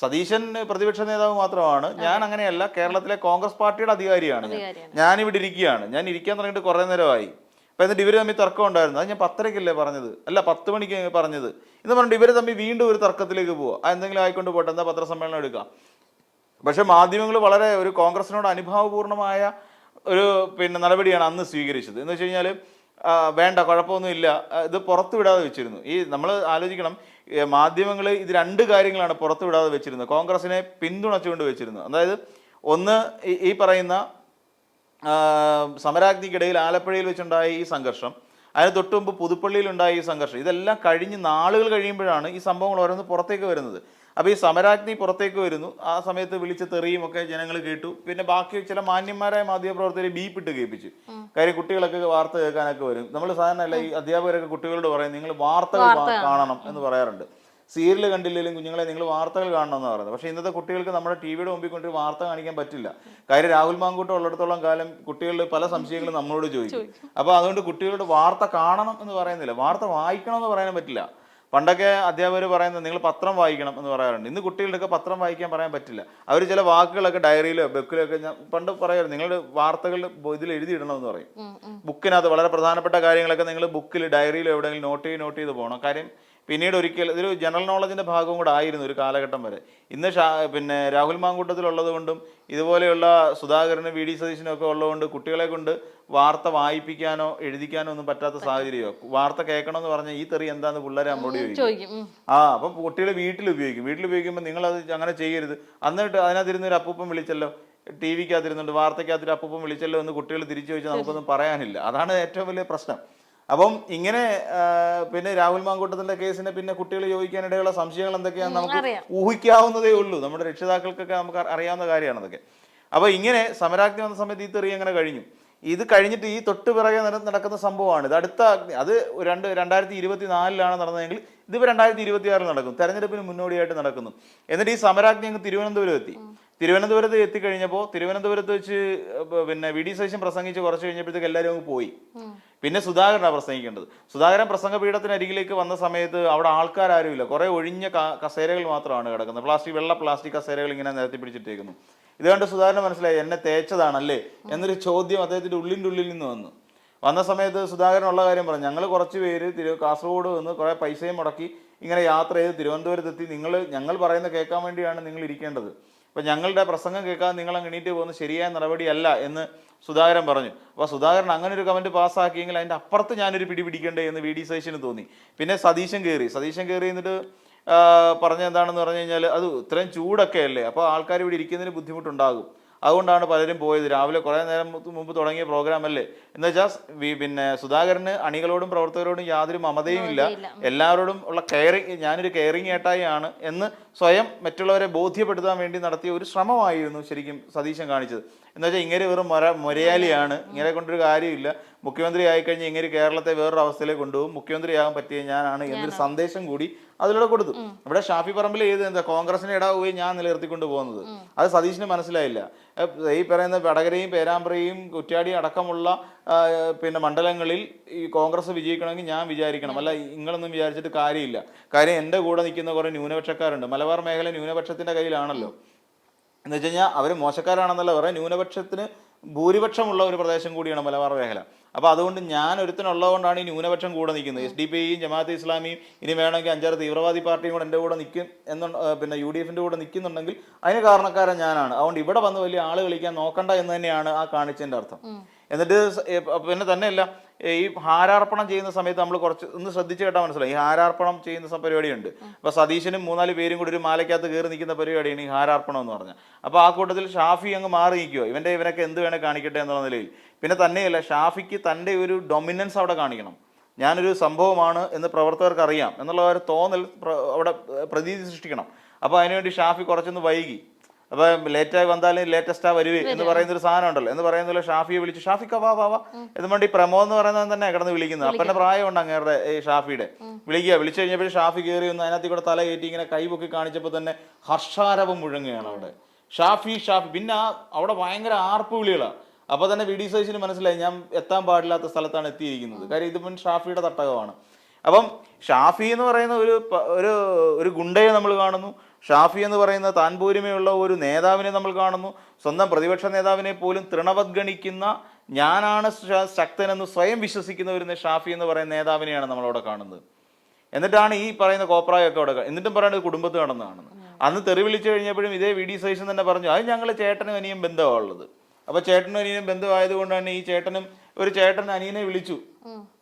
സതീശൻ പ്രതിപക്ഷ നേതാവ് മാത്രമാണ്. ഞാൻ അങ്ങനെയല്ല കേരളത്തിലെ കോൺഗ്രസ് പാർട്ടിയുടെ അധികാരിയാണ് ഞാൻ. ഞാൻ ഇവിടെ ഇരിക്കുകയാണ്. ഞാൻ ഇരിക്കാൻ തുടങ്ങിയിട്ട് കുറേ നേരമായി. അപ്പൊ എന്നിട്ട് ഇവർ തമ്മിൽ തർക്കം ഉണ്ടായിരുന്നു. അത് ഞാൻ പത്തരക്കല്ലേ പറഞ്ഞത്? അല്ല പത്ത് മണിക്ക് പറഞ്ഞത്. എന്ന് പറഞ്ഞിട്ട് ഇവർ തമ്മിൽ വീണ്ടും ഒരു തർക്കത്തിലേക്ക് പോവുക ആ എന്തെങ്കിലും ആയിക്കൊണ്ട് പോട്ടെ എന്താ പത്രസമ്മേളനം എടുക്കാം? പക്ഷെ മാധ്യമങ്ങൾ വളരെ ഒരു കോൺഗ്രസിനോട് അനുഭാവപൂർണമായ ഒരു പിന്നെ നടപടിയാണ് അന്ന് സ്വീകരിച്ചത്. എന്ന് വെച്ച് കഴിഞ്ഞാൽ വേണ്ട കുഴപ്പമൊന്നുമില്ല. ഇത് പുറത്തുവിടാതെ വെച്ചിരുന്നു. ഈ നമ്മൾ ആലോചിക്കണം മാധ്യമങ്ങൾ ഇത് രണ്ട് കാര്യങ്ങളാണ് പുറത്തു വിടാതെ വെച്ചിരുന്നത്. കോൺഗ്രസിനെ പിന്തുണച്ചുകൊണ്ട് വെച്ചിരുന്നത്. അതായത് ഒന്ന് ഈ- പറയുന്ന സമരാഗ്നിക്കിടയിൽ ആലപ്പുഴയിൽ വെച്ചുണ്ടായ ഈ സംഘർഷം അതിന് തൊട്ട് മുമ്പ് പുതുപ്പള്ളിയിൽ ഉണ്ടായ ഈ സംഘർഷം ഇതെല്ലാം കഴിഞ്ഞ് നാളുകൾ കഴിയുമ്പോഴാണ് ഈ സംഭവങ്ങൾ ഓരോന്ന് പുറത്തേക്ക് വരുന്നത്. അപ്പോൾ ഈ സമരാജ്ഞി പുറത്തേക്ക് വരുന്നു. ആ സമയത്ത് വിളിച്ച തെറിയും ഒക്കെ ജനങ്ങൾ കേട്ടു. പിന്നെ ബാക്കി ചില മാന്യന്മാരായ മാധ്യമപ്രവർത്തകരെ ബീപ്പിട്ട് കേൾപ്പിച്ചു. കാര്യം കുട്ടികളൊക്കെ വാർത്ത കേൾക്കാനൊക്കെ വരും. നമ്മൾ സാധാരണ അല്ല ഈ അധ്യാപകരൊക്കെ കുട്ടികളോട് പറയും നിങ്ങൾ വാർത്തകൾ കാണണം എന്ന് പറയാറുണ്ട്. സീരിയൽ കണ്ടില്ലെങ്കിലും കുഞ്ഞുങ്ങളെ നിങ്ങൾ വാർത്തകൾ കാണണം എന്ന് പറയുന്നത്. പക്ഷേ ഇന്നത്തെ കുട്ടികൾക്ക് നമ്മുടെ ടി വിയുടെ മുമ്പിൽ കൊണ്ട് വാർത്ത കാണിക്കാൻ പറ്റില്ല. കാര്യം രാഹുൽ മാങ്കൂട്ടം ഉള്ളിടത്തോളം കാലം കുട്ടികളുടെ പല സംശയങ്ങളും നമ്മളോട് ചോദിക്കും. അപ്പോൾ അതുകൊണ്ട് കുട്ടികളോട് വാർത്ത കാണണം എന്ന് പറയുന്നില്ല. വാർത്ത വായിക്കണം എന്ന് പറയാൻ പറ്റില്ല. പണ്ടൊക്കെ അധ്യാപകർ പറയുന്നത് നിങ്ങൾ പത്രം വായിക്കണം എന്ന് പറയാറുണ്ട്. ഇന്ന് കുട്ടികളുടെയൊക്കെ പത്രം വായിക്കാൻ പറയാൻ പറ്റില്ല. അവർ ചില വാക്കുകളൊക്കെ ഡയറിയിലോ ബുക്കിലോ ഒക്കെ ഞാൻ പണ്ട് പറയാറ് നിങ്ങളുടെ വാർത്തകൾ ഇതിൽ എഴുതിയിടണമെന്ന് പറയും. ബുക്കിനകത്ത് വളരെ പ്രധാനപ്പെട്ട കാര്യങ്ങളൊക്കെ നിങ്ങൾ ബുക്കിൽ ഡയറിയിലോ എവിടെയെങ്കിലും നോട്ട് ചെയ്ത് നോട്ട് ചെയ്ത് പോകണം. കാര്യം പിന്നീട് ഒരിക്കൽ ഇതൊരു ജനറൽ നോളജിന്റെ ഭാഗവും കൂടെ ആയിരുന്നു ഒരു കാലഘട്ടം വരെ. ഇന്ന് ഷാ പിന്നെ രാഹുൽ മാങ്കൂട്ടത്തിലുള്ളത് കൊണ്ടും ഇതുപോലെയുള്ള സുധാകരനും വി ഡി സതീശനൊക്കെ ഒക്കെ ഉള്ളതുകൊണ്ട് കുട്ടികളെ കൊണ്ട് വാർത്ത വായിപ്പിക്കാനോ എഴുതിക്കാനോ ഒന്നും പറ്റാത്ത സാഹചര്യമോ? വാർത്ത കേൾക്കണമെന്ന് പറഞ്ഞാൽ ഈ തെറി എന്താന്ന് പിള്ളേരെ അമ്മോട് ചോദിക്കും. ആ അപ്പം കുട്ടികൾ വീട്ടിൽ ഉപയോഗിക്കും. വീട്ടിൽ ഉപയോഗിക്കുമ്പോൾ നിങ്ങളത് അത് അങ്ങനെ ചെയ്യരുത്. എന്നിട്ട് അതിനകത്തിരുന്ന് ഒരു അപ്പൂപ്പൻ വിളിച്ചല്ലോ ടി വിക്കകത്തിരുന്നുണ്ട് വാർത്തക്കകത്തൊരു അപ്പൂപ്പം വിളിച്ചല്ലോ എന്ന് കുട്ടികൾ തിരിച്ചു ചോദിച്ചാൽ നമുക്കൊന്നും പറയാനില്ല. അതാണ് ഏറ്റവും വലിയ പ്രശ്നം. അപ്പം ഇങ്ങനെ പിന്നെ രാഹുൽ മാങ്കൂട്ടത്തിന്റെ കേസിനെ പിന്നെ കുട്ടികൾ ചോദിക്കാനിടയുള്ള സംശയങ്ങൾ എന്തൊക്കെയാണെന്ന് നമുക്ക്. ഊഹിക്കാവുന്നതേ ഉള്ളൂ. നമ്മുടെ രക്ഷിതാക്കൾക്കൊക്കെ നമുക്ക് അറിയാവുന്ന കാര്യമാണ് അതൊക്കെ. അപ്പോൾ ഇങ്ങനെ സമരാഗ്നി വന്ന സമയത്ത് ഈ തെറി അങ്ങനെ കഴിഞ്ഞു? ഇത് കഴിഞ്ഞിട്ട് ഈ തൊട്ട് പിറകെ നടക്കുന്ന സംഭവമാണ്. ഇത് അടുത്ത അത് രണ്ട് രണ്ടായിരത്തി ഇരുപത്തി നാലിലാണ് നടന്നതെങ്കിൽ ഇതിപ്പോൾ രണ്ടായിരത്തി ഇരുപത്തി ആറിൽ നടക്കും. തെരഞ്ഞെടുപ്പിന് മുന്നോടിയായിട്ട് നടക്കുന്നു. എന്നിട്ട് ഈ സമരാജ്ഞി അങ്ങ് തിരുവനന്തപുരം എത്തി തിരുവനന്തപുരത്ത് എത്തിക്കഴിഞ്ഞപ്പോൾ തിരുവനന്തപുരത്ത് വെച്ച് പിന്നെ വി ഡി സതീശൻ പ്രസംഗിച്ച് കുറച്ച് കഴിഞ്ഞപ്പോഴത്തേക്ക് എല്ലാവരും അങ്ങ് പോയി. പിന്നെ സുധാകരനാണ് പ്രസംഗിക്കേണ്ടത്. സുധാകരൻ പ്രസംഗ പീഠത്തിനരികിലേക്ക് വന്ന സമയത്ത് അവിടെ ആൾക്കാരും ഇല്ല കുറെ ഒഴിഞ്ഞ കസേരകൾ മാത്രമാണ് കിടക്കുന്നത്. പ്ലാസ്റ്റിക് വെള്ള പ്ലാസ്റ്റിക് കസേരകൾ ഇങ്ങനെ നിരത്തി പിടിച്ചിട്ടേക്കുന്നു. ഇത് കണ്ട് സുധാകരൻ മനസ്സിലായി എന്നെ തേച്ചതാണല്ലേ? എന്നൊരു ചോദ്യം അദ്ദേഹത്തിന്റെ ഉള്ളിന്റെ ഉള്ളിൽ നിന്ന് വന്നു. വന്ന സമയത്ത് സുധാകരൻ ഉള്ള കാര്യം പറഞ്ഞു. ഞങ്ങൾ കുറച്ച് പേര് തിരു കാസർഗോഡ് വന്ന് കുറേ പൈസയും മുടക്കി ഇങ്ങനെ യാത്ര ചെയ്ത് തിരുവനന്തപുരത്തെത്തി. നിങ്ങൾ ഞങ്ങൾ പറയുന്ന കേൾക്കാൻ വേണ്ടിയാണ് നിങ്ങൾ ഇരിക്കേണ്ടത്. അപ്പം ഞങ്ങളുടെ പ്രസംഗം കേൾക്കാതെ നിങ്ങൾ അങ്ങ് എണീറ്റ് പോകുന്നത് ശരിയായ നടപടിയല്ല എന്ന് സുധാകരൻ പറഞ്ഞു. അപ്പോൾ സുധാകരൻ അങ്ങനെ ഒരു കമന്റ് പാസ്സാക്കിയെങ്കിൽ അതിന്റെ അപ്പുറത്ത് ഞാനൊരു പിടി പിടിക്കണ്ടേ എന്ന് വി ഡി സതീശന് തോന്നി. പിന്നെ സതീശൻ കയറി സതീശൻ കയറി എന്നിട്ട് പറഞ്ഞ എന്താണെന്ന് പറഞ്ഞു കഴിഞ്ഞാൽ അത് ഇത്രയും ചൂടൊക്കെ അല്ലേ അപ്പോൾ ആൾക്കാർ ഇവിടെ ഇരിക്കുന്നതിന് ബുദ്ധിമുട്ടുണ്ടാകും. അതുകൊണ്ടാണ് പലരും പോയത്. രാവിലെ കുറേ നേരം മുമ്പ് തുടങ്ങിയ പ്രോഗ്രാം അല്ലേ? എന്ന് വെച്ചാൽ പിന്നെ സുധാകരന് അണികളോടും പ്രവർത്തകരോടും യാതൊരു മമതയും ഇല്ല. എല്ലാവരോടും ഉള്ള കെയറിങ് ഞാനൊരു കെയറിങ് ഏട്ടായാണ് എന്ന് സ്വയം മറ്റുള്ളവരെ ബോധ്യപ്പെടുത്താൻ വേണ്ടി നടത്തിയ ഒരു ശ്രമമായിരുന്നു ശരിക്കും സതീശൻ കാണിച്ചത്. എന്ന് വെച്ചാൽ ഇങ്ങനെ വെറും മൊര മൊരയാലിയാണ്. ഇങ്ങനെ കൊണ്ടൊരു കാര്യമില്ല. മുഖ്യമന്ത്രി ആയിക്കഴിഞ്ഞ് ഇങ്ങനെ കേരളത്തെ വേറൊരു അവസ്ഥയിലേക്ക് കൊണ്ടുപോകും. മുഖ്യമന്ത്രിയാകാൻ പറ്റിയ ഞാനാണ് എന്നൊരു സന്ദേശം കൂടി അതിലൂടെ കൊടുത്തു. ഇവിടെ ഷാഫി പറമ്പിൽ ചെയ്ത് എന്താ കോൺഗ്രസിനെ ഇടാവുകയും ഞാൻ നിലനിർത്തിക്കൊണ്ട് പോകുന്നത്. അത് സതീഷിന് മനസ്സിലായില്ല. ഈ പറയുന്ന വടകരയും പേരാമ്പ്രയും കുറ്റ്യാടിയും അടക്കമുള്ള പിന്നെ മണ്ഡലങ്ങളിൽ ഈ കോൺഗ്രസ് വിജയിക്കണമെങ്കിൽ ഞാൻ വിചാരിക്കണം. അല്ല നിങ്ങളൊന്നും വിചാരിച്ചിട്ട് കാര്യമില്ല. കാര്യം എന്റെ കൂടെ നിൽക്കുന്ന കുറേ ന്യൂനപക്ഷക്കാരുണ്ട്. മലബാർ മേഖല ന്യൂനപക്ഷത്തിന്റെ കയ്യിലാണല്ലോ. എന്ന് വെച്ച് കഴിഞ്ഞാൽ അവർ മോശക്കാരാണെന്നല്ല പറയാം ന്യൂനപക്ഷത്തിന് ഭൂരിപക്ഷമുള്ള ഒരു പ്രദേശം കൂടിയാണ് മലബാർ മേഖല. അപ്പോൾ അതുകൊണ്ട് ഞാൻ ഒരുത്തനുള്ളതുകൊണ്ടാണ് ഈ ന്യൂനപക്ഷം കൂടെ നിൽക്കുന്നത്. എസ് ഡി പി ഐയും ജമാഅത്ത് ഇസ്ലാമിയും ഇനി വേണമെങ്കിൽ അഞ്ചാറ് തീവ്രവാദി പാർട്ടിയും കൂടെ എന്റെ കൂടെ നിൽക്കും എന്ന് പിന്നെ യു ഡി എഫിന്റെ കൂടെ നിൽക്കുന്നുണ്ടെങ്കിൽ അതിന് കാരണക്കാരൻ ഞാനാണ്. അതുകൊണ്ട് ഇവിടെ വന്ന് വലിയ ആൾ കളിക്കാൻ നോക്കണ്ട എന്ന് തന്നെയാണ് ആ കാണിച്ചതിന്റെ അർത്ഥം. എന്നിട്ട് പിന്നെ തന്നെയല്ല ഈ ഹാരാർപ്പണം ചെയ്യുന്ന സമയത്ത് നമ്മൾ കുറച്ച് ഒന്ന് ശ്രദ്ധിച്ച് കേട്ടാൽ മനസ്സിലായി. ഈ ഹാരാർപ്പണം ചെയ്യുന്ന പരിപാടിയുണ്ട്. അപ്പോൾ സതീശനും മൂന്നാൽ പേരും കൂടി ഒരു മാലയ്ക്കകത്ത് കയറി നിൽക്കുന്ന പരിപാടിയാണ് ഈ ഹാരാർപ്പണം എന്ന് പറഞ്ഞാൽ അപ്പോൾ ആ കൂട്ടത്തിൽ ഷാഫി അങ്ങ് മാറി നിൽക്കുവോ. ഇവന്റെ ഇവനൊക്കെ എന്ത് വേണേൽ കാണിക്കട്ടെ എന്നുള്ള നിലയിൽ. പിന്നെ തന്നെയല്ല ഷാഫിക്ക് തന്റെ ഒരു ഡൊമിനൻസ് അവിടെ കാണിക്കണം. ഞാനൊരു സംഭവമാണ് എന്ന് പ്രവർത്തകർക്ക് അറിയാം എന്നുള്ള ഒരു തോന്നൽ അവിടെ പ്രതീതി സൃഷ്ടിക്കണം. അപ്പോൾ അതിനുവേണ്ടി ഷാഫി കുറച്ചൊന്ന് വൈകി. അപ്പൊ ലേറ്റായി വന്നാലും ലേറ്റസ്റ്റാ വരുവേ എന്ന് പറയുന്ന ഒരു സാധനം ഉണ്ടല്ലോ എന്ന് പറയുന്ന ഷാഫിയെ വിളിച്ചു ഷാഫിക്ക വാ വാ വാ. എന്ന് വേണ്ടി പ്രമോ എന്ന് പറയുന്നത് തന്നെ കിടന്ന് വിളിക്കുന്നത് അപ്പന്റെ പ്രായമുണ്ട് അങ്ങേരുടെ ഈ ഷാഫിയുടെ. വിളിക്കുക. വിളിച്ചു കഴിഞ്ഞപ്പോൾ ഷാഫി കയറി ഒന്ന് അതിനകത്ത് കൂടെ തല കയറ്റി ഇങ്ങനെ കൈപൊക്കി കാണിച്ചപ്പോൾ തന്നെ ഹർഷാരവം മുഴങ്ങുകയാണ് അവിടെ. ഷാഫി ഷാഫി. പിന്നെ ആ അവിടെ ഭയങ്കര ആർപ്പ് വിളികളാണ് അപ്പൊ തന്നെ വി ഡി സതീശന് മനസ്സിലായി ഞാൻ എത്താൻ പാടില്ലാത്ത സ്ഥലത്താണ് എത്തിയിരിക്കുന്നത്. കാര്യം മുൻ ഷാഫിയുടെ തട്ടകമാണ്. അപ്പം ഷാഫി എന്ന് പറയുന്ന ഒരു ഒരു ഒരു ഗുണ്ടയെ നമ്മൾ കാണുന്നു. ഷാഫി എന്ന് പറയുന്ന താൻ പോരുമയുള്ള ഒരു നേതാവിനെ നമ്മൾ കാണുന്നു. സ്വന്തം പ്രതിപക്ഷ നേതാവിനെ പോലും തൃണവദ്ഗണിക്കുന്ന ഞാനാണ് ശക്തനെന്ന് സ്വയം വിശ്വസിക്കുന്ന ഒരു ഷാഫി എന്ന് പറയുന്ന നേതാവിനെയാണ് നമ്മളവിടെ കാണുന്നത്. എന്നിട്ടാണ് ഈ പറയുന്ന കോപ്രായൊക്കെ അവിടെ എന്നിട്ടും പറയുന്നത് കുടുംബത്ത് നടന്ന് കാണുന്നത്. അന്ന് തെറി വിളിച്ചു കഴിഞ്ഞപ്പോഴും ഇതേ വി. ഡി. സൈസൻ തന്നെ പറഞ്ഞു അത് ഞങ്ങൾ ചേട്ടനും അനിയും ബന്ധമാണുള്ളത്. അപ്പൊ ചേട്ടനും അനിയനും ബന്ധമായതുകൊണ്ടാണ് ഈ ചേട്ടനും ഒരു ചേട്ടൻ അനിയനെ വിളിച്ചു.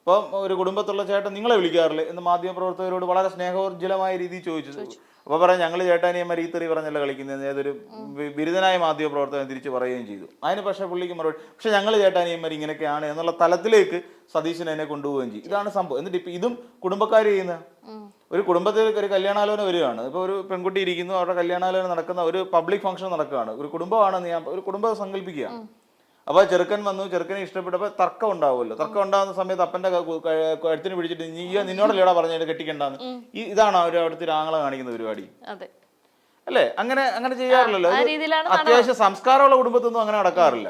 അപ്പം ഒരു കുടുംബത്തുള്ള ചേട്ടൻ നിങ്ങളെ വിളിക്കാറില്ലേ? എന്ന് മാധ്യമപ്രവർത്തകരോട് വളരെ സ്നേഹോർജലമായ രീതിയിൽ ചോദിച്ചു. അപ്പൊ പറയാം ഞങ്ങൾ ചേട്ടാനിയന്മാർ ഈ തെറി പറഞ്ഞല്ല കളിക്കുന്നത്? ഏതൊരു ബിരുദനായ മാധ്യമപ്രവർത്തകൻ തിരിച്ച് പറയുകയും ചെയ്തു. അതിന് പക്ഷേ പുള്ളിക്ക് മറുപടി പക്ഷെ ഞങ്ങൾ ചേട്ടാനിയന്മാർ ഇങ്ങനെയൊക്കെയാണ് എന്നുള്ള തലത്തിലേക്ക് സതീശൻ എന്നെ കൊണ്ടുപോവുകയും ചെയ്യും ഇതാണ് സംഭവം. എന്നിട്ട് ഇപ്പൊ ഇതും കുടുംബക്കാർ ചെയ്യുന്ന ഒരു കുടുംബത്തിൽ ഒരു കല്യാണാലോചന വരികയാണ്. ഇപ്പോൾ ഒരു പെൺകുട്ടി ഇരിക്കുന്നു അവരുടെ കല്യാണാലോചന നടക്കുന്ന ഒരു പബ്ലിക് ഫംഗ്ഷൻ നടക്കുകയാണ്. ഒരു കുടുംബമാണെന്ന് ഞാൻ ഒരു കുടുംബം സങ്കല്പിക്കുക അപ്പോൾ ചെറുക്കൻ വന്നു ചെറുക്കനെ ഇഷ്ടപ്പെട്ടപ്പോൾ തർക്കം ഉണ്ടാവുമല്ലോ. തർക്കം ഉണ്ടാകുന്ന സമയത്ത് അപ്പന്റെ കഴുത്തിന് പിടിച്ചിട്ട് നീ നിന്നോടല്ലേടാ പറഞ്ഞത് കെട്ടിക്കണ്ടെന്ന്. ഈ ഇതാണ് അവർ അവിടുത്തെ ആങ്ങളെ കാണിക്കുന്ന പരിപാടി? അല്ലേ? അങ്ങനെ അങ്ങനെ ചെയ്യാറില്ലല്ലോ. അത്യാവശ്യം സംസ്കാരമുള്ള കുടുംബത്തൊന്നും അങ്ങനെ നടക്കാറില്ല.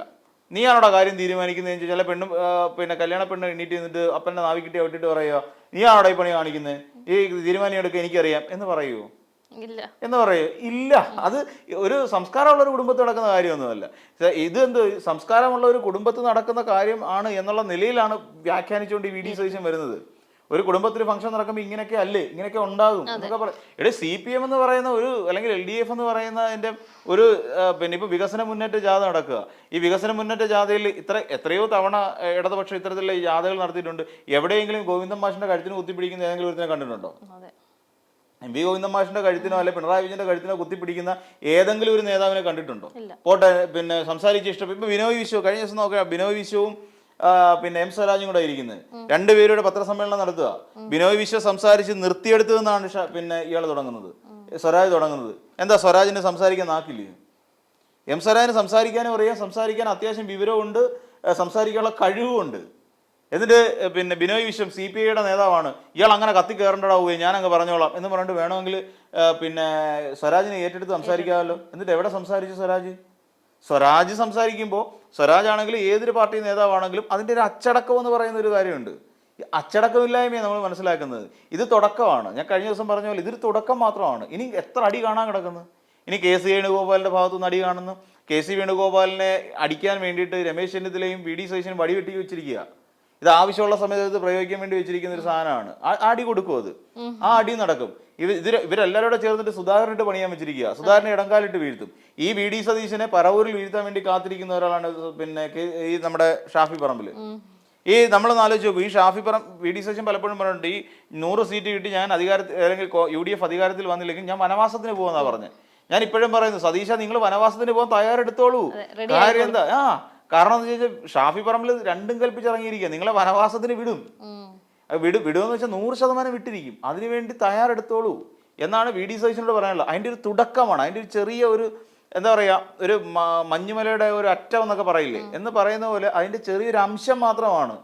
നീയാണോടാ കാര്യം തീരുമാനിക്കുന്നത് ചോദിച്ചാൽ പെണ്ണും പിന്നെ കല്യാണ പെണ്ണ് എണ്ണീറ്റ് നിന്നിട്ട് അപ്പന്റെ നാവി കിട്ടി വിട്ടിട്ട് പറയുക നീയാണോടാ ഈ പണി കാണിക്കുന്നത് ഈ തീരുമാനം എടുക്കുക എനിക്കറിയാം. എന്ന് പറയുമോ ഇല്ല എന്ന് പറയും. ഇല്ല. അത് ഒരു സംസ്കാരമുള്ള ഒരു കുടുംബത്തിൽ നടക്കുന്ന കാര്യമൊന്നുമല്ല. ഇത് ഇത് എന്ത് സംസ്കാരമുള്ള ഒരു കുടുംബത്തിൽ നടക്കുന്ന കാര്യം ആണ് എന്നുള്ള നിലയിലാണ് വ്യാഖ്യാനിച്ചുകൊണ്ട് ഈ വി ഡി സതീശൻ വരുന്നത്. ഒരു കുടുംബത്തിൽ ഫംഗ്ഷൻ നടക്കുമ്പോൾ ഇങ്ങനെയൊക്കെ അല്ലേ? ഇങ്ങനെയൊക്കെ ഉണ്ടാകും എന്നൊക്കെ പറയും ഇവിടെ സി പി എം എന്ന് പറയുന്ന ഒരു അല്ലെങ്കിൽ എൽ ഡി എഫ് എന്ന് പറയുന്നതിന്റെ ഒരു പിന്നെ ഇപ്പൊ വികസന മുന്നേറ്റ ജാഥ നടക്കുക. ഈ വികസന മുന്നേറ്റ ജാഥയിൽ ഇത്ര എത്രയോ തവണ ഇടതുപക്ഷം ഇത്തരത്തിലുള്ള ഈ ജാഥകൾ നടത്തിയിട്ടുണ്ട്. എവിടെയെങ്കിലും ഗോവിന്ദൻ മാഷിന്റെ കഴുത്തിന് കുത്തിപ്പിടിക്കുന്ന ഏതെങ്കിലും ഒരുത്തിനെ കണ്ടിട്ടുണ്ടോ? എം വി ഗോവിന്ദൻ മാഷിന്റെ കഴുത്തിനോ അല്ലെ പിണറായി വിജയന്റെ കഴുത്തിനോ കുത്തിപ്പിടിക്കുന്ന ഏതെങ്കിലും ഒരു നേതാവിനെ കണ്ടിട്ടുണ്ടോ. പോട്ടെ പിന്നെ സംസാരിച്ച് ഇഷ്ടം. ഇപ്പൊ ബിനോയ് വിശ്വ കഴിഞ്ഞ ദിവസം നോക്കാം ബിനോയ് വിശ്വവും പിന്നെ എം സ്വരാജും കൂടെ ഇരിക്കുന്നത്. രണ്ടുപേരുടെ പത്രസമ്മേളനം നടത്തുക. ബിനോയ് വിശ്വ സംസാരിച്ച് നിർത്തിയെടുത്തതെന്നാണ് പിന്നെ ഇയാൾ തുടങ്ങുന്നത്. സ്വരാജ് തുടങ്ങുന്നത്. എന്താ സ്വരാജിന് സംസാരിക്കാൻ നാക്കില്ലേ? എം സ്വരാജിന് സംസാരിക്കാനും അറിയാം. സംസാരിക്കാൻ അത്യാവശ്യം വിവരമുണ്ട് ഉണ്ട് സംസാരിക്കാനുള്ള കഴിവുമുണ്ട്. എന്നിട്ട് പിന്നെ ബിനോയ് വിശ്വം സി പി ഐയുടെ നേതാവാണ്. ഇയാൾ അങ്ങനെ കത്തി കയറേണ്ടടാവുകയും ഞാൻ അങ്ങ് പറഞ്ഞോളാം എന്ന് പറഞ്ഞിട്ട് വേണമെങ്കിൽ പിന്നെ സ്വരാജിനെ ഏറ്റെടുത്ത് സംസാരിക്കാമല്ലോ. എന്നിട്ട് എവിടെ സംസാരിച്ചു സ്വരാജ്? സ്വരാജ് സംസാരിക്കുമ്പോൾ സ്വരാജ് ആണെങ്കിലും ഏതൊരു പാർട്ടി നേതാവാണെങ്കിലും അതിന്റെ ഒരു അച്ചടക്കം എന്ന് പറയുന്ന ഒരു കാര്യമുണ്ട്. അച്ചടക്കമില്ലായ്മയാണ് നമ്മൾ മനസ്സിലാക്കുന്നത്. ഇത് തുടക്കമാണ്. ഞാൻ കഴിഞ്ഞ ദിവസം പറഞ്ഞ പോലെ ഇതൊരു തുടക്കം മാത്രമാണ്. ഇനി എത്ര അടി കാണാൻ കിടക്കുന്നത് ഇനി കെ സി വേണുഗോപാലിന്റെ ഭാഗത്തു നിന്ന് അടി കാണുന്നു. കെ സി വേണുഗോപാലിനെ അടിക്കാൻ വേണ്ടിയിട്ട് രമേശ് ചെന്നിത്തലയും വി ഡി സതീശനും വടി വെട്ടി വെച്ചിരിക്കുക ഇത് ആവശ്യമുള്ള സമയത്ത് ഇത് പ്രയോഗിക്കാൻ വേണ്ടി വെച്ചിരിക്കുന്ന ഒരു സാധനമാണ്. അടി കൊടുക്കും അത്. ആ അടി നടക്കും. ഇവർ ഇതിൽ ഇവരെല്ലാവരും കൂടെ ചേർന്നിട്ട് സുധാകരനിട്ട് പണിയാൻ വെച്ചിരിക്കുക. സുധാകരനെ ഇടങ്കാലിട്ട് വീഴ്ത്തും. ഈ വി ഡി സതീശനെ പരവൂരിൽ വീഴ്ത്താൻ വേണ്ടി കാത്തിരിക്കുന്ന ഒരാളാണ് പിന്നെ ഈ നമ്മുടെ ഷാഫി പറമ്പിൽ ഈ നമ്മൾ ആലോചിച്ച് നോക്കും. ഈ ഷാഫി പറം വി ഡി സതീശൻ പലപ്പോഴും പറഞ്ഞിട്ടുണ്ട് ഈ നൂറ് സീറ്റ് കിട്ടി ഞാൻ അധികാരത്തിൽ അല്ലെങ്കിൽ യു ഡി എഫ് അധികാരത്തിൽ വന്നില്ലെങ്കിൽ ഞാൻ വനവാസത്തിന് പോകുന്നതാണ് പറഞ്ഞത് ഞാൻ ഇപ്പോഴും പറയുന്നു സതീശ നിങ്ങൾ വനവാസത്തിന് പോകാൻ തയ്യാറെടുത്തോളൂ. കാര്യം എന്താ? ആ കാരണം എന്ന് വെച്ചാൽ ഷാഫി പറമ്പിൽ രണ്ടും കൽപ്പിച്ചിറങ്ങിയിരിക്കുക നിങ്ങളെ വനവാസത്തിന് വിടും. വിടും വിടുമെന്ന് വെച്ചാൽ നൂറ് ശതമാനം വിട്ടിരിക്കും. അതിനുവേണ്ടി തയ്യാറെടുത്തോളൂ. എന്നാണ് വി ഡി സതീശനോട് പറയാനുള്ളത്. അതിന്റെ ഒരു തുടക്കമാണ്. അതിന്റെ ഒരു ചെറിയ ഒരു എന്താ പറയുക ഒരു മഞ്ഞുമലയുടെ ഒരു അറ്റം എന്നൊക്കെ പറയില്ലേ? എന്ന് പറയുന്ന പോലെ അതിന്റെ ചെറിയൊരു അംശം മാത്രമാണ്.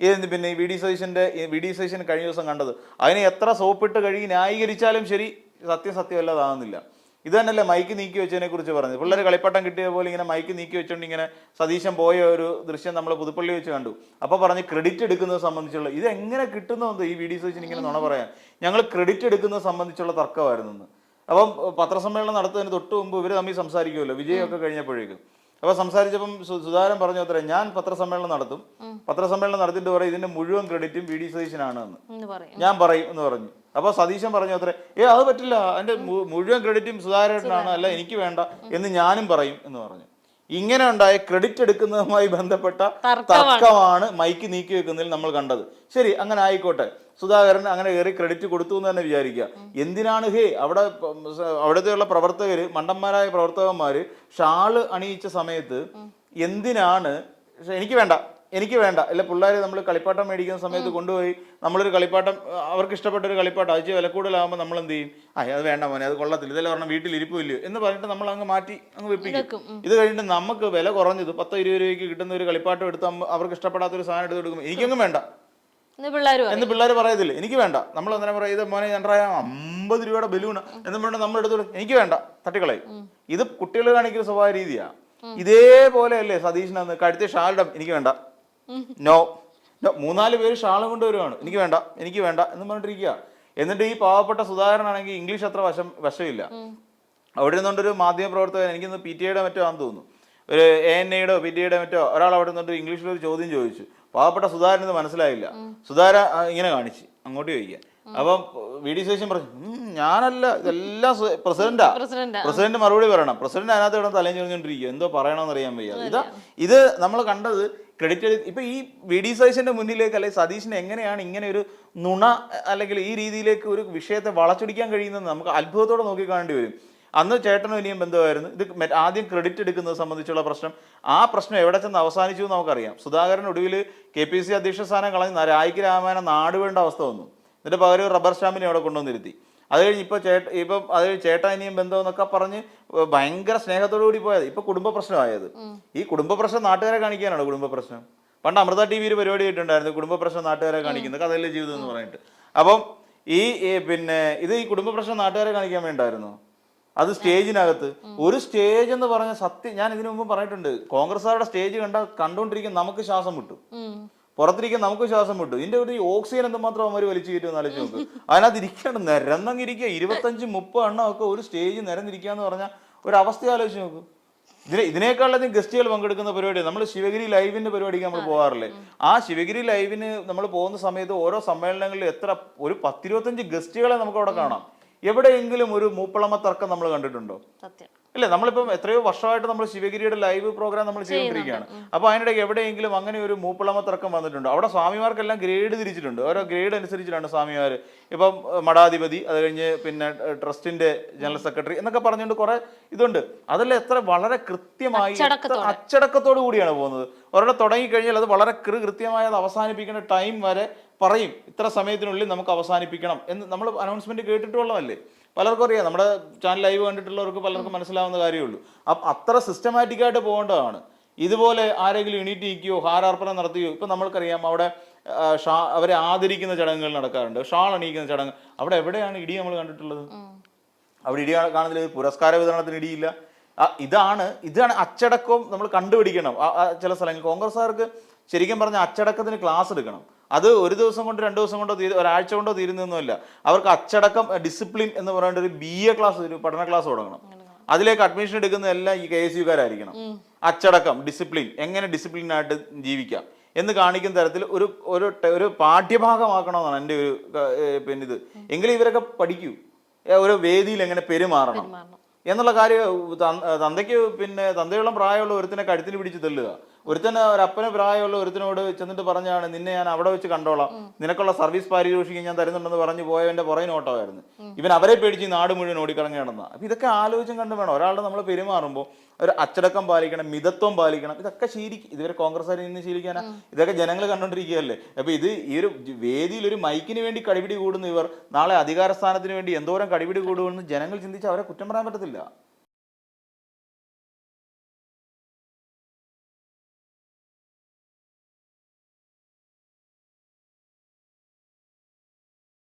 ഇതെന്ത് പിന്നെ ഈ വി ഡി സതീശന്റെ വി ഡി സതീശൻ കഴിഞ്ഞ ദിവസം കണ്ടത്. അതിനെ എത്ര സോപ്പിട്ട് കഴുകി ന്യായീകരിച്ചാലും ശരി സത്യം സത്യമല്ലാതാകുന്നില്ല ഇത് തന്നെയല്ലേ മൈക്ക് നീക്കി വെച്ചതിനെ കുറിച്ച് പറഞ്ഞത്. പിള്ളേർ കളിപ്പാട്ടം കിട്ടിയ പോലെ ഇങ്ങനെ മൈക്ക് നീക്കി വെച്ചുകൊണ്ട് ഇങ്ങനെ സതീശൻ പോയ ഒരു ദൃശ്യം നമ്മൾ പുതുപ്പള്ളി വെച്ച് കണ്ടു. അപ്പോൾ പറഞ്ഞ് ക്രെഡിറ്റ് എടുക്കുന്നത് സംബന്ധിച്ചുള്ള ഇത് എങ്ങനെ കിട്ടുന്നുണ്ട് ഈ വി ഡി സതീശൻ ഇങ്ങനെ നുണ പറയാൻ. ഞങ്ങൾ ക്രെഡിറ്റ് എടുക്കുന്നത് സംബന്ധിച്ചുള്ള തർക്കമായിരുന്നു. അപ്പം പത്രസമ്മേളനം നടത്തുന്നതിന് തൊട്ട് മുമ്പ് ഇവർ തമ്മിൽ സംസാരിക്കുമല്ലോ വിജയമൊക്കെ കഴിഞ്ഞപ്പോഴേക്കും. അപ്പൊ സംസാരിച്ചപ്പം സുധാരൻ പറഞ്ഞു അത്ര ഞാൻ പത്രസമ്മേളനം നടത്തും. പത്രസമ്മേളനം നടത്തിയിട്ട് പറയും ഇതിന്റെ മുഴുവൻ ക്രെഡിറ്റും വി ഡി സതീശനാണ് എന്ന്. ഞാൻ പറയും എന്ന് പറഞ്ഞു. അപ്പോൾ സതീശൻ പറഞ്ഞു അത്രേ ഏ അത് പറ്റില്ല. അതിന്റെ മുഴുവൻ ക്രെഡിറ്റും സുധാകരനാണ് അല്ല എനിക്ക് വേണ്ട. എന്ന് ഞാനും പറയും എന്ന് പറഞ്ഞു. ഇങ്ങനെ ഉണ്ടായ ക്രെഡിറ്റ് എടുക്കുന്നതുമായി ബന്ധപ്പെട്ട തർക്കമാണ്. മൈക്ക് നീക്കി വെക്കുന്നതിൽ നമ്മൾ കണ്ടത്. ശരി അങ്ങനെ ആയിക്കോട്ടെ. സുധാകരൻ അങ്ങനെ കയറി ക്രെഡിറ്റ് കൊടുത്തു എന്ന് തന്നെ വിചാരിക്കുക. എന്തിനാണ്? ഹേ അവിടെ പ്രവർത്തകർ അവിടുത്തെയുള്ള പ്രവർത്തകര് മണ്ടന്മാരായ പ്രവർത്തകന്മാര് ഷാൾ അണിയിച്ച സമയത്ത് എന്തിനാണ്? എനിക്ക് വേണ്ട. എനിക്ക് വേണ്ട. അല്ലെ പിള്ളേർ നമ്മൾ കളിപ്പാട്ടം മേടിക്കുന്ന സമയത്ത് കൊണ്ടുപോയി നമ്മളൊരു കളിപ്പാട്ടം അവർക്ക് ഇഷ്ടപ്പെട്ട ഒരു കളിപ്പാട്ടം അത് വില കൂടുതലാകുമ്പോൾ നമ്മൾ എന്ത് ചെയ്യും? ആ അത് വേണ്ട മോനെ അത് കൊള്ളത്തില്ല. ഇതെല്ലാം പറഞ്ഞാൽ വീട്ടിൽ ഇരിപ്പില്ലയോ എന്ന് പറഞ്ഞിട്ട് നമ്മൾ അങ്ങ് മാറ്റി അങ്ങ് വെപ്പിക്കും. ഇത് കഴിഞ്ഞിട്ട് നമുക്ക് വില കുറഞ്ഞത് പത്തോ ഇരുപത് രൂപയ്ക്ക് കിട്ടുന്ന ഒരു കളിപ്പാട്ടം എടുത്ത് അവർക്ക് ഇഷ്ടപ്പെടാത്ത ഒരു സാധനം എടുത്ത് കൊടുക്കുമ്പോൾ എനിക്കൊന്നും വേണ്ട. എന്ന് പിള്ളേർ പറയത്തില്ല. എനിക്ക് വേണ്ട. നമ്മൾ അന്നേരം പറയും ഇത് മോനെ രണ്ടായ അമ്പത് രൂപയുടെ ബലൂണ് എന്ന് പറഞ്ഞാൽ നമ്മൾ എടുത്തു കൊടുക്കും. എനിക്ക് വേണ്ട. തട്ടിക്കളയും. ഇത് കുട്ടികൾ കാണിക്കുന്ന സ്വഭാവ രീതിയാണ് ഇതേപോലെ അല്ലേ അന്ന് കഴുത്തി ഷാൽഡം എനിക്ക് വേണ്ട. നോ നോ മൂന്നാൽ പേര് ഷാളും കൊണ്ടുവരുവാണ്. എനിക്ക് വേണ്ട എനിക്ക് വേണ്ട എന്ന് പറഞ്ഞിട്ടിരിക്കുക എന്നിട്ട് ഈ പാവപ്പെട്ട സുധാകരനാണെങ്കിൽ ഇംഗ്ലീഷ് അത്ര വശം വശമില്ല. അവിടെ നിന്നുകൊണ്ടൊരു മാധ്യമ പ്രവർത്തകൻ എനിക്കൊന്ന് പി ടി ഐയുടെ മറ്റോ ആണെന്ന് തോന്നുന്നു. ഒരു എ എൻ ഐയുടെ പി ടി ഐയുടെ മറ്റോ ഒരാൾ അവിടെ നിന്നുകൊണ്ട് ഇംഗ്ലീഷിൽ ഒരു ചോദ്യം ചോദിച്ചു. പാവപ്പെട്ട സുധാകരൻ ഇത് മനസ്സിലായില്ല. സുധാര ഇങ്ങനെ കാണിച്ച് അങ്ങോട്ട് ചോദിക്കുക. അപ്പം വി ഡി ശേഷം പറഞ്ഞു ഞാനല്ല ഇതെല്ലാം പ്രസിഡന്റാ. പ്രസിഡന്റ്. പ്രസിഡന്റ് മറുപടി പറയണം. പ്രസിഡന്റ് അതിനകത്ത് ഇവിടെ തലയും ചൊറിഞ്ഞോണ്ടിരിക്കുക എന്തോ പറയണമെന്ന് അറിയാൻ വയ്യ ഇത് ഇത് നമ്മൾ കണ്ടത് ക്രെഡിറ്റ് ഇപ്പൊ ഈ വി ഡി സതീശന്റെ മുന്നിലേക്ക് അല്ലെങ്കിൽ സതീശിന് എങ്ങനെയാണ് ഇങ്ങനെ ഒരു നുണ അല്ലെങ്കിൽ ഈ രീതിയിലേക്ക് ഒരു വിഷയത്തെ വളച്ചൊടിക്കാൻ കഴിയുന്നത് നമുക്ക് അത്ഭുതത്തോടെ നോക്കി കാണേണ്ടി വരും. അന്ന് ചേട്ടനും ഇനിയും ബന്ധമായിരുന്നു. ഇത് ആദ്യം ക്രെഡിറ്റ് എടുക്കുന്നത് സംബന്ധിച്ചുള്ള പ്രശ്നം. ആ പ്രശ്നം എവിടെ ചെന്ന് അവസാനിച്ചു എന്ന് നമുക്കറിയാം. സുധാകരൻ ഒടുവിൽ കെ പി സി അധ്യക്ഷ സ്ഥാനം കളഞ്ഞ് രായിക്ക് നാട് വേണ്ട അവസ്ഥ വന്നു. എന്നിട്ട് പകരം റബ്ബർ സ്റ്റാമ്പിനെ അവിടെ കൊണ്ടുവന്നിരുത്തി. അത് കഴിഞ്ഞ് ഇപ്പോൾ ചേട്ട ഇപ്പം അത് ചേട്ടാ ഇനിയും ബന്ധം എന്നൊക്കെ പറഞ്ഞ് ഭയങ്കര സ്നേഹത്തോടു കൂടി പോയത്. ഇപ്പൊ കുടുംബ പ്രശ്നമായത്. ഈ കുടുംബ പ്രശ്നം നാട്ടുകാരെ കാണിക്കാനാണ് കുടുംബ പ്രശ്നം? പണ്ട് അമൃത ടി വിയിൽ പരിപാടി ആയിട്ടുണ്ടായിരുന്നു കുടുംബ പ്രശ്നം നാട്ടുകാരെ കാണിക്കുന്നത്. കഥയിലെ ജീവിതം എന്ന് പറഞ്ഞിട്ട്. അപ്പം ഈ പിന്നെ ഇത് ഈ കുടുംബ പ്രശ്നം നാട്ടുകാരെ കാണിക്കാൻ വേണ്ടായിരുന്നു അത് സ്റ്റേജിനകത്ത്. ഒരു സ്റ്റേജ് എന്ന് പറഞ്ഞ സത്യം ഞാൻ ഇതിനു മുമ്പ് പറഞ്ഞിട്ടുണ്ട്. കോൺഗ്രസ്സുകാരുടെ സ്റ്റേജ് കണ്ട കണ്ടുകൊണ്ടിരിക്കുന്ന നമുക്ക് ശ്വാസം മുട്ടും. പുറത്തിരിക്കാൻ നമുക്ക് ശ്വാസം വിട്ടു. ഇതിന്റെ ഒരു ഓക്സിജൻ എന്തുമാത്രം അവന്മാർ വലിച്ചു കയറ്റുമെന്ന് ആലോചിച്ച് നോക്ക്. അതിനകത്ത് ഇരിക്കണം നിരന്നങ്ങിരിക്കുക. ഇരുപത്തഞ്ച് മുപ്പത് എണ്ണം ഒക്കെ ഒരു സ്റ്റേജ് നിരന്നിരിക്കുക എന്ന് പറഞ്ഞാൽ ഒരു അവസ്ഥ ആലോചിച്ച് നോക്ക്. ഇതിനെ ഇതിനേക്കാളധികം ഗസ്റ്റുകൾ പങ്കെടുക്കുന്ന പരിപാടി നമ്മൾ ശിവഗിരി ലൈവിന്റെ പരിപാടിക്ക് നമ്മൾ പോകാറില്ലേ? ആ ശിവഗിരി ലൈവിന് നമ്മൾ പോകുന്ന സമയത്ത് ഓരോ സമ്മേളനങ്ങളിൽ എത്ര ഒരു പത്തിരുപത്തഞ്ച് ഗസ്റ്റുകളെ നമുക്ക് അവിടെ കാണാം. എവിടെയെങ്കിലും ഒരു മൂപ്പളമ തർക്കം നമ്മൾ കണ്ടിട്ടുണ്ടോ? ഇല്ല നമ്മളിപ്പം എത്രയോ വർഷമായിട്ട് നമ്മൾ ശിവഗിരിയുടെ ലൈവ് പ്രോഗ്രാം നമ്മൾ ചെയ്തുകൊണ്ടിരിക്കുകയാണ്. അപ്പോൾ അതിനിടയ്ക്ക് എവിടെയെങ്കിലും അങ്ങനെ ഒരു മൂപ്പിളമ തർക്കം വന്നിട്ടുണ്ട്. അവിടെ സ്വാമിമാർക്കെല്ലാം ഗ്രേഡ് തിരിച്ചിട്ടുണ്ട്. ഓരോ ഗ്രേഡ് അനുസരിച്ചിട്ടാണ് സ്വാമിമാർ ഇപ്പം മഠാധിപതി അത് കഴിഞ്ഞ് പിന്നെ ട്രസ്റ്റിന്റെ ജനറൽ സെക്രട്ടറി എന്നൊക്കെ പറഞ്ഞുകൊണ്ട് കുറെ ഇതുണ്ട്. അതെല്ലാം എത്ര വളരെ കൃത്യമായി അച്ചടക്കത്തോടു. കൂടിയാണ് പോകുന്നത്. ഒരാളെ തുടങ്ങിക്കഴിഞ്ഞാൽ അത് വളരെ കൃ കൃത്യമായി അത് അവസാനിപ്പിക്കുന്ന ടൈം വരെ പറയും. ഇത്ര സമയത്തിനുള്ളിൽ നമുക്ക് അവസാനിപ്പിക്കണം എന്ന് നമ്മൾ അനൗൺസ്മെന്റ് കേട്ടിട്ടുള്ളതല്ലേ? പലർക്കും അറിയാം. നമ്മുടെ ചാനൽ ലൈവ് കണ്ടിട്ടുള്ളവർക്ക് പലർക്കും മനസ്സിലാവുന്ന കാര്യമുള്ളൂ. അപ്പം അത്ര സിസ്റ്റമാറ്റിക് ആയിട്ട് പോകേണ്ടതാണ്. ഇതുപോലെ ആരെങ്കിലും എണീറ്റ് നിൽക്കുകയോ ഹാരാർപ്പണം നടത്തുകയോ ഇപ്പം നമ്മൾക്കറിയാം അവിടെ ഷാ അവരെ ആദരിക്കുന്ന ചടങ്ങുകൾ നടക്കാറുണ്ട്. ഷാൾ അണിയിക്കുന്ന ചടങ്ങ്. അവിടെ എവിടെയാണ് ഇടി നമ്മൾ കണ്ടിട്ടുള്ളത്? അവിടെ ഇടി കാണുന്നില്ല പുരസ്കാര വിതരണത്തിന് ഇടിയില്ല. ഇതാണ് ഇതാണ് അച്ചടക്കം നമ്മൾ കണ്ടുപിടിക്കണം. ചില സ്ഥലങ്ങൾ കോൺഗ്രസ്സുകാർക്ക് ശരിക്കും പറഞ്ഞാൽ അച്ചടക്കത്തിന് ക്ലാസ് എടുക്കണം. അത് ഒരു ദിവസം കൊണ്ട് രണ്ട് ദിവസം കൊണ്ടോ തീരു ഒരാഴ്ച കൊണ്ടോ തീരുന്നൊന്നുമില്ല. അവർക്ക് അച്ചടക്കം ഡിസിപ്ലിൻ എന്ന് പറയേണ്ട ഒരു ബി എ ക്ലാസ് ഒരു പഠന ക്ലാസ് തുടങ്ങണം. അതിലേക്ക് അഡ്മിഷൻ എടുക്കുന്ന എല്ലാം ഈ കെ എസ് യുക്കാരായിരിക്കണം അച്ചടക്കം ഡിസിപ്ലിൻ എങ്ങനെ ഡിസിപ്ലിൻ ആയിട്ട് ജീവിക്കാം എന്ന് കാണിക്കുന്ന തരത്തിൽ ഒരു ഒരു ഒരു പാഠ്യഭാഗമാക്കണമെന്നാണ് എന്റെ ഒരു പിന്നെ ഇത് എങ്കിലും ഇവരൊക്കെ പഠിക്കൂ. ഒരു വേദിയിൽ എങ്ങനെ പെരുമാറണം. മാറണം. എന്നുള്ള കാര്യം തന്തയ്ക്ക് പിന്നെ തന്തയുള്ള പ്രായമുള്ള ഒരുത്തിനെ കഴുത്തിന് പിടിച്ച് തെല്ലുക. ഒരുത്തന് ഒരു അപ്പന് പ്രായമുള്ള ഒരുത്തിനോട് ചെന്നിട്ട് പറഞ്ഞാണ് നിന്നെ ഞാൻ അവിടെ വെച്ച് കണ്ടോളാം. നിനക്കുള്ള സർവീസ് പാരിതോഷികം ഞാൻ തരുന്നുണ്ടെന്ന് പറഞ്ഞു പോയവന്റെ ആയിരുന്നു ഇവൻ അവരെ പേടിച്ച് നാട് മുഴുവൻ ഓടിക്കളഞ്ഞു നടന്ന അപ്പൊ ഇതൊക്കെ ആലോചിച്ചും കണ്ട് വേണം. ഒരാളുടെ നമ്മൾ പെരുമാറുമ്പോൾ ഒരു അച്ചടക്കം പാലിക്കണം മിതത്വം പാലിക്കണം ഇതൊക്കെ ശീലിക്കും ഇതുവരെ കോൺഗ്രസ്സുകാരിൽ ഇന്ന് ശീലിക്കാനാ? ഇതൊക്കെ ജനങ്ങൾ കണ്ടോണ്ടിരിക്കുകയല്ലേ? അപ്പൊ ഇത് ഈ ഒരു വേദിയിൽ ഒരു മൈക്കിന് വേണ്ടി കടിപിടി കൂടുന്ന ഇവർ നാളെ അധികാര സ്ഥാനത്തിന് വേണ്ടി എന്തോരം കടിപിടി കൂടുമെന്ന് ജനങ്ങൾ ചിന്തിച്ച് അവരെ കുറ്റം പറയാൻ പറ്റത്തില്ല.